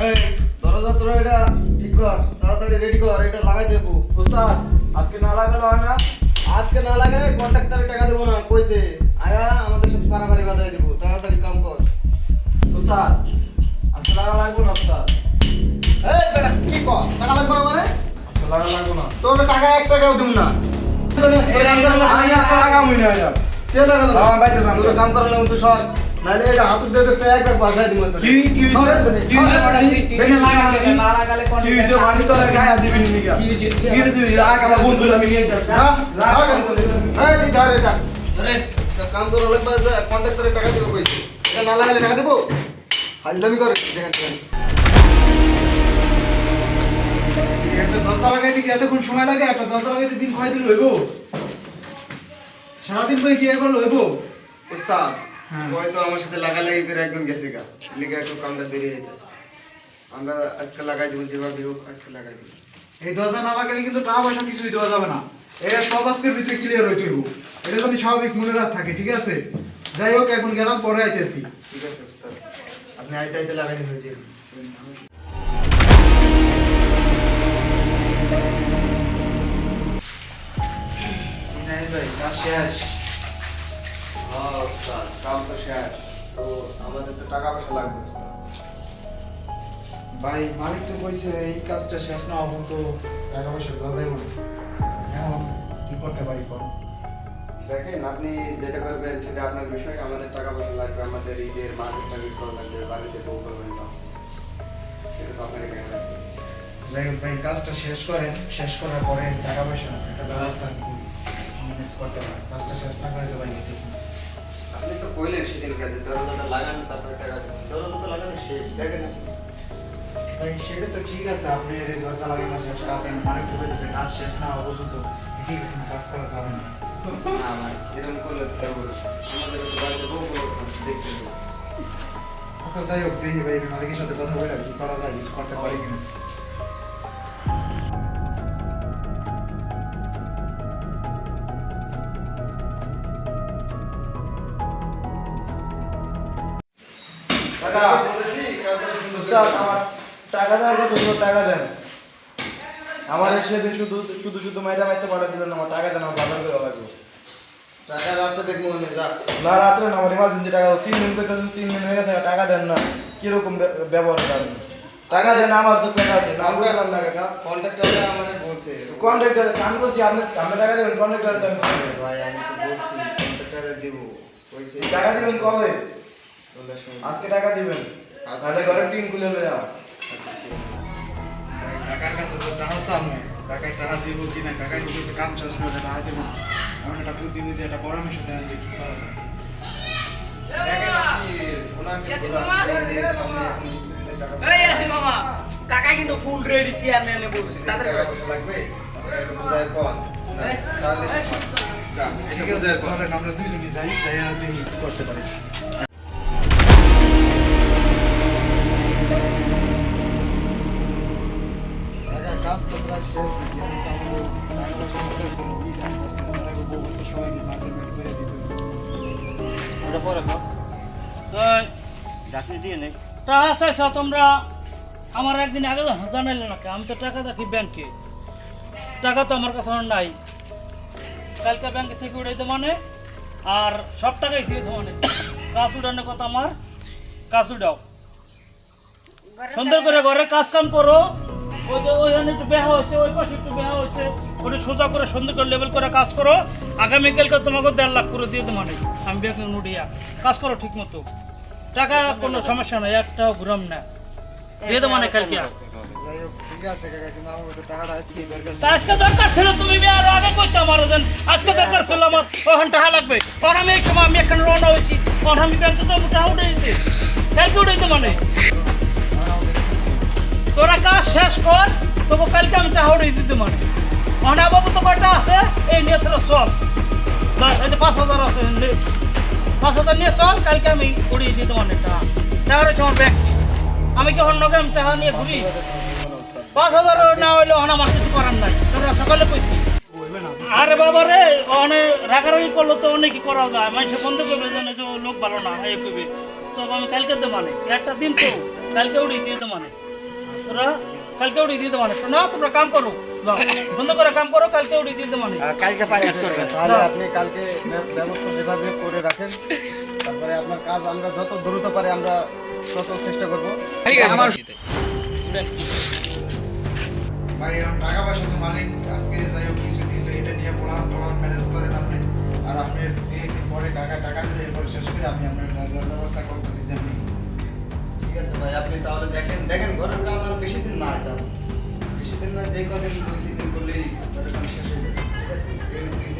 দরজা তোরা এটা ঠিক কর তাড়াতাড়ি রেডি কর এটা লাগাই দেবো। ওস্তাদ আজকে না লাগালে হয় না। আজকে না লাগায় কন্ট্রাক্টরে টাকা দেবো না কইছে আয়া আমাদের সাথে পারাপারি বাজাই দেবো তাড়াতাড়ি কাম কর। ওস্তাদ আজকে লাগা লাগবো না ওস্তাদ এই বেটা কি কর টাকা লাগবে না মানে? আজকে লাগা লাগবো না। তোর টাকা এক টাকাও দিব না। আমি আজকে না কে লাগাবে আমার বাড়িতে যান। তোর কাম করার লাগবে সর। নাহলে এটা হাতুর দিয়ে দেখছে একবার বাসায় দিব তোর কি কি কি হইছে বাড়ি বেনে লাগা কি কি হইছে বাড়ি তো গায়া দিবি নি গা। কি হইছে? কি দিবি আগ আমার বন্ধু আমি নিয়ে যাই রাগ করে এই তুই ধর এটা। আরে কাম করার লাগবে কন্ট্রাক্টরে টাকা দিব কইছে। এটা না লাগালে টাকা দেবো? হাজলামি করে দেখেন দেখেন একটা দরজা লাগাইতে কি এতক্ষণ সময় লাগে একটা দরজা লাগাইতে দিন কয় দিন হইব? সারাদিন পরে কি একবার হইব? উস্তাদ হ্যাঁ। হয়তো আমার সাথে লাগালাগি করে একজন গেছে গা। লিগে একটু কামটা দেরি হইতেছে। আমরা আজকে লাগাই দিব যেভাবে হোক আজকে লাগাই দিব। এই দরজা না লাগালে কিন্তু টাকা পয়সা কিছুই দেওয়া যাবে না। এটা সব আজকের ভিতরে ক্লিয়ার হইতে হইব। এটা যদি স্বাভাবিক মনে রাখ থাকে ঠিক আছে? যাই হোক এখন গেলাম পরে আইতেছি। ঠিক আছে আপনি আইতে আইতে লাগাই হয়ে যাবে। ভাই কাজ শেষ। হ্যাঁ উস্তাদ তো শেষ। তো আমাদের তো টাকা পয়সা লাগবে উস্তাদ ভাই মালিক তো কইছে এই কাজটা শেষ না হব তো টাকা পয়সা দেওয়া যাইব না। এখন কি করতে পারি কোন দেখেন আপনি যেটা করবেন সেটা আপনার বিষয়। আমাদের টাকা পয়সা লাগবে আমাদের ঈদের মার্কেট টার্গেট করা লাগবে বাড়িতে বউ করবেন আছে। সেটা তো আপনাকে দেখা লাগবে যাই হোক ভাই কাজটা শেষ করেন। শেষ করার পরে টাকা পয়সা একটা ব্যবস্থা কইলেন সেদিন কাজে দরজাটা লাগান তারপরে টাকা দরজা তো লাগানো শেষ দেখেন। ভাই সেটা তো ঠিক আছে আপনি দরজা লাগানো শেষ কাজ মালিক তো কাজ শেষ না পর্যন্ত কাজ করা যাবে না। না ভাই এরকম করলে তো আমাদের বাড়িতে বউ দেখতে আচ্ছা যাই হোক দেখি ভাই মালিকের সাথে কথা বলে কি করা যায় কিছু করতে পারি কিনা। টাকা দেওয়ার কথা ছিল, টাকা দেন। আমার সেদিন শুধু শুধু শুধু মাইটা মাইতে পাঠা দিলেন আমার টাকা দেন আমার বাজার করে লাগবে। টাকা রাত্রে দেখব যা। না রাত্রে না আমার ইমার্জেন্সি টাকা। তিন দিন করতে তিন দিন হয়ে গেছে টাকা দেন না। কীরকম ব্য- ব্যবহার করেন? টাকা দেন আমার তো পেট আছে না বুঝলাম না কাকা। কন্ট্রাক্টরে আমাকে বলছে। কন্ট্রাক্টর কাম করছি আপনি আপনি টাকা দেবেন কন্ট্রাক্টর তো? ভাই আমি তো বলছি কন্ট্রাক্টরে দিব। টাকা দিবেন কবে? আজকে টাকা দিবেন। আচ্ছা। তাহলে ঘরের টিন খুলে লয়ে যাও আচ্ছা, কাকার কাছে তো টাকা চামু কাকাই টাকা দিব কিনা কাকাই দিতেছে কাম শেষ করে টাকা দিব আমি টাকা দিন দিতে একটা পরামর্শ দেন যে কি করা যায়। দেখেন আপনি ওনাকে ইয়াসিন বলা- মামা। এই যে সামনে এখন মিস্ত্রিদের টাকা এই আসি মামা! কাকা কিন্তু ফুল রেডি চেয়ারম্যানে বলছে। তাদের লাগবে? বোঝায় কন তাহলে এই, যা এদিকেও যায় কন চলেন আমরা দুইজনই যাই যাই করতে পারি। তা আচ্ছা আচ্ছা তোমরা আমার একদিন আগে জানাইলে নাকি? আমি তো টাকা দেখি ব্যাংকে। টাকা তো আমার কাছে নাই। কালকে ব্যাংকে থেকে উঠাইতে মানে? আর সব টাকাই দিয়েছে মানে। কাজ উঠানোর কথা আমার। কাজ উঠাও সুন্দর করে ঘরে কাজ কাম করো। ওটা সোজা করে সুন্দর করে লেভেল করে কাজ করো। আগামীকালকে তোমাকে দেড় লাখ করে দিয়ে দেবো মানে। আমি ব্যাংকে উঠিয়া কাজ করো ঠিক মতো টাকা কোনো সমস্যা নাই, একটাও ঘুরাম না। দিয়ে দেবো মানে কালকে। আজকে দরকার ছিল তুমি আরও আগে আমার দেন আজকে দরকার ছিল আমার। ওখান টাকা লাগবে। তখন আমি এই এখানে রওনা হয়েছি। তখন আমি ব্যাংকে তো টাকা উঠে কালকে উঠে মানে। শেষ কর, তবু কালকে আমি টাকা উঠে দিতে মানে অনা বাবু তো কয়টা আছে? এই নিয়ে তোরা সব পাঁচ হাজার আছে। পাঁচ হাজার নিয়ে চল, কালকে আমি উড়িয়ে দিতে মানে টাকা। টাকা রয়েছে আমার ব্যাংকে আমি কি অন্য আমি টাকা নিয়ে ঘুরি? পাঁচ হাজার না হইলে অন আমার কিছু করার নাই। তোমরা সকালে কইছি আরে বাবা রে অনেক রাগারাগি করলে তো অনেকই করা যায়। মানুষ বন্ধ করবে জানে যে লোক ভালো না এই কইবে তো আমি কালকে তো মানে। একটা দিন তো কালকে উড়ি দিয়ে তো মানে। তোরা কালকে উড়িয়ে দিতে মানে না তোমরা কাম করো। বন্ধ করে কাম করো কালকে উড়িয়ে দিতে মানে কালকে পাইট করবেন তাহলে আপনি কালকে ব্যবস্থা যেভাবে করে রাখেন তারপরে আপনার কাজ আমরা যত দ্রুত পারি আমরা তত চেষ্টা করব। আমার ভাই এখন টাকা পয়সা তো মালিক আজকে যাই হোক কিছু দিয়েছে এটা নিয়ে পড়ান পড়ান ম্যানেজ করেন আপনি। আর আপনি দিয়ে পরে টাকা টাকা দিলে এরপরে শেষ করে আমি আপনার ব্যবস্থা করতে দিতে আপনি ঠিক আছে ভাই, আপনি তাহলে দেখেন দেখেন ঘরের আমার বেশি দিন না যাবে বেশি দিন না, যে কদিন দুই তিন দিন করলেই কাজ শেষ হয়ে যাবে। ঠিক আছে?